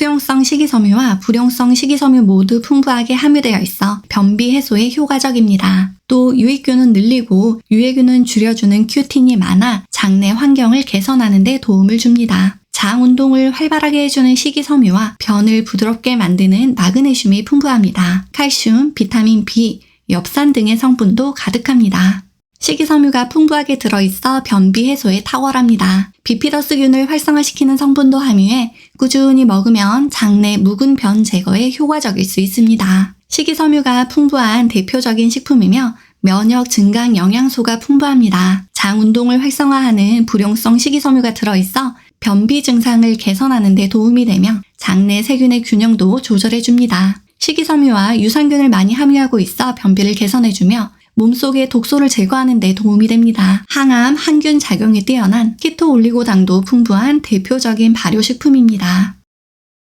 수용성 식이섬유와 불용성 식이섬유 모두 풍부하게 함유되어 있어 변비 해소에 효과적입니다. 또 유익균은 늘리고 유해균은 줄여주는 큐틴이 많아 장내 환경을 개선하는 데 도움을 줍니다. 장 운동을 활발하게 해주는 식이섬유와 변을 부드럽게 만드는 마그네슘이 풍부합니다. 칼슘, 비타민 B, 엽산 등의 성분도 가득합니다. 식이섬유가 풍부하게 들어있어 변비 해소에 탁월합니다. 비피더스균을 활성화시키는 성분도 함유해 꾸준히 먹으면 장내 묵은 변 제거에 효과적일 수 있습니다. 식이섬유가 풍부한 대표적인 식품이며 면역 증강 영양소가 풍부합니다. 장 운동을 활성화하는 불용성 식이섬유가 들어있어 변비 증상을 개선하는 데 도움이 되며 장내 세균의 균형도 조절해 줍니다. 식이섬유와 유산균을 많이 함유하고 있어 변비를 개선해주며 몸속의 독소를 제거하는 데 도움이 됩니다. 항암, 항균 작용이 뛰어난 키토 올리고당도 풍부한 대표적인 발효식품입니다.